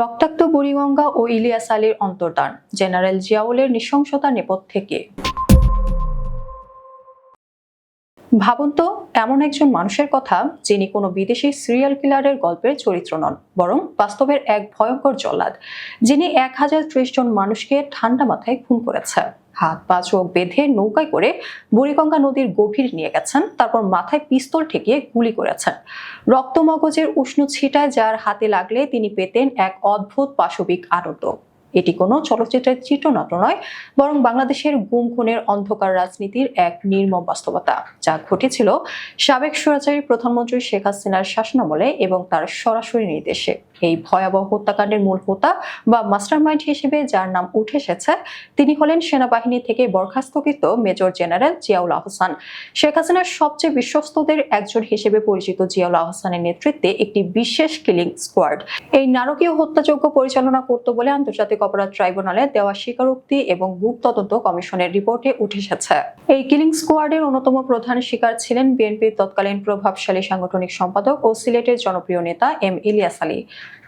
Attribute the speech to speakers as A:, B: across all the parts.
A: রক্তাক্ত বুড়িগঙ্গা ও ইলিয়াস আলীর অন্তর্দান জেনারেল জিয়াউলের নৃশংসতা নেপথ থেকে ভাবুন তো, এমন একজন মানুষের কথা যিনি কোনো বিদেশি সিরিয়াল কিলারের গল্পের চরিত্র নন, বরং বাস্তবের এক ভয়ঙ্কর জল্লাদ, যিনি এক হাজার ত্রিশ জন মানুষকে ঠান্ডা মাথায় খুন করেছে হাত, পা, চোখ বেঁধে নৌকায় করে বুড়িগঙ্গা নদীর গভীর নিয়ে গেছেন, তারপর মাথায় পিস্তল ঠেকিয়ে গুলি করেছেন। রক্তমগজের উষ্ণ ছিটায় যার হাতে লাগলে তিনি পেতেন এক অদ্ভুত পাশবিক আনন্দ। এটি কোনো চলচ্চিত্রের চিত্রনাট্য নয়, বরং বাংলাদেশের গুম, খুনের অন্ধকার রাজনীতির এক নির্মম বাস্তবতা, যা ঘটেছিল সাবেক স্বৈরাচারী প্রধানমন্ত্রী শেখ হাসিনার শাসনামলে এবং তার সরাসরি নির্দেশে। এই ভয়াবহ হত্যাকাণ্ডের মূল হোতা বা মাস্টারমাইন্ড হিসেবে যার নাম উঠে এসেছে, তিনি হলেন সেনাবাহিনী থেকে বরখাস্তকৃত মেজর জেনারেল জিয়াউল আহসান। শেখ হাসিনার সবচেয়ে বিশ্বস্তদের একজন হিসেবে পরিচিত জিয়াউল আহসানের নেতৃত্বে একটি বিশেষ কিলিং স্কোয়াড। এই নারকীয় হত্যাযজ্ঞ পরিচালনা করত বলে আন্তর্জাতিক অপরাধ ট্রাইব্যুনালে দেওয়া স্বীকারোক্তি এবং গুপ তদন্ত কমিশনের রিপোর্টে উঠে এসেছে। এই কিলিং স্কোয়াডের অন্যতম প্রধান শিকার ছিলেন বিএনপির তৎকালীন প্রভাবশালী সাংগঠনিক সম্পাদক ও সিলেটের জনপ্রিয় নেতা এম ইলিয়াস আলী।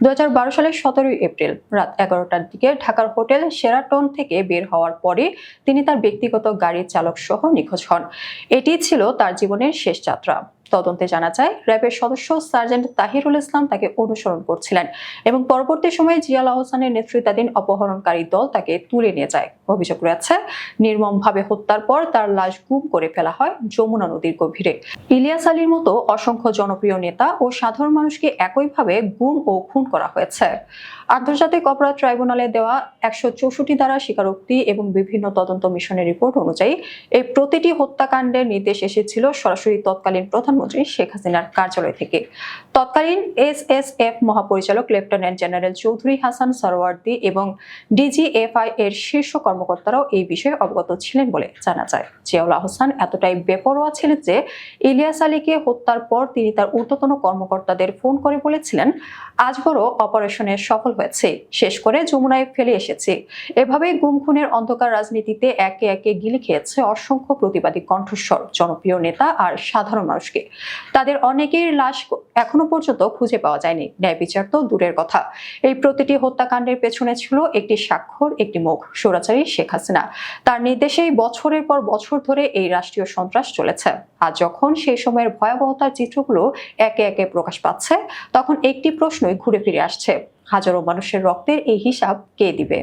A: দু হাজার বারো সালের সতেরোই এপ্রিল রাত এগারোটার দিকে ঢাকার হোটেল সেরাটন থেকে বের হওয়ার পরে তিনি তার ব্যক্তিগত গাড়ির চালক সহ নিখোঁজ হন। এটি ছিল তার জীবনের শেষ যাত্রা। তদন্তে জানা যায়, র্যাবের সদস্য সার্জেন্ট তাহিরুল ইসলাম তাকে অনুসরণ করছিলেন এবং পরবর্তী সময়ে জিয়াল আহসানের নেতৃত্বাধীন অপহরণকারী দল তাকে তুলে নিয়ে যায়। অভিযোগ রয়েছে, নির্মমভাবে হত্যার পর তার লাশ গুম করে ফেলা হয় যমুনা নদীর গভীরে। ইলিয়াস আলীর মতো অসংখ্য জনপ্রিয় নেতা ও সাধারণ মানুষকে একইভাবে গুম ও খুন করা হয়েছে। আন্তর্জাতিক অপরাধ ট্রাইব্যুনালে দেওয়া একশো চৌষট্টি দ্বারা স্বীকারোক্তি এবং বিভিন্ন তদন্ত মিশনের রিপোর্ট অনুযায়ী, এই প্রতিটি হত্যাকাণ্ডের নির্দেশ এসেছিল সরাসরি তৎকালীন প্রধানমন্ত্রী শেখ হাসিনার কার্যালয় থেকে। তৎকালীন এস এস এফ মহাপরিচালক লেফটেন্যান্ট জেনারেল চৌধুরী হাসান সরওয়ার্দি এবং ডিজিএফআই এর শীর্ষ কর্মকর্তারাও এই বিষয়ে অবগত ছিলেন বলে জানা যায়। জিয়াউল আহসান এতটাই বেপরোয়া ছিলেন যে ইলিয়াস আলীকে হত্যার পর তিনি তার ঊর্ধ্বতন কর্মকর্তাদের ফোন করে বলেছিলেন আজ বড় অপারেশনে সফল হয়েছে, শেষ করে যমুনায় ফেলে এসেছে। এভাবেই গুম খুনের অন্ধকার রাজনীতিতে একে একে গিলে খেয়েছে অসংখ্য প্রতিবাদী কণ্ঠস্বর, জনপ্রিয় নেতা আর সাধারণ মানুষকে। তাদের অনেকের লাশ এখনও পর্যন্ত খুঁজে পাওয়া যায়নি। ন্যায় বিচার তো দূরের কথা। এই প্রতিটি হত্যাকাণ্ডের পেছনে ছিল একটি স্বাক্ষর, একটি মুখ, স্বৈরাচারী শেখ হাসিনা। তার নির্দেশেই বছরের পর বছর ধরে এই রাষ্ট্রীয় সন্ত্রাস চলেছে। আর যখন সেই সময়ের ভয়াবহতার চিত্রগুলো একে একে প্রকাশ পাচ্ছে, তখন একটি প্রশ্নই ঘুরে ফিরে আসছে। হাজারো মানুষের রক্তের এই হিসাব কে দিবে?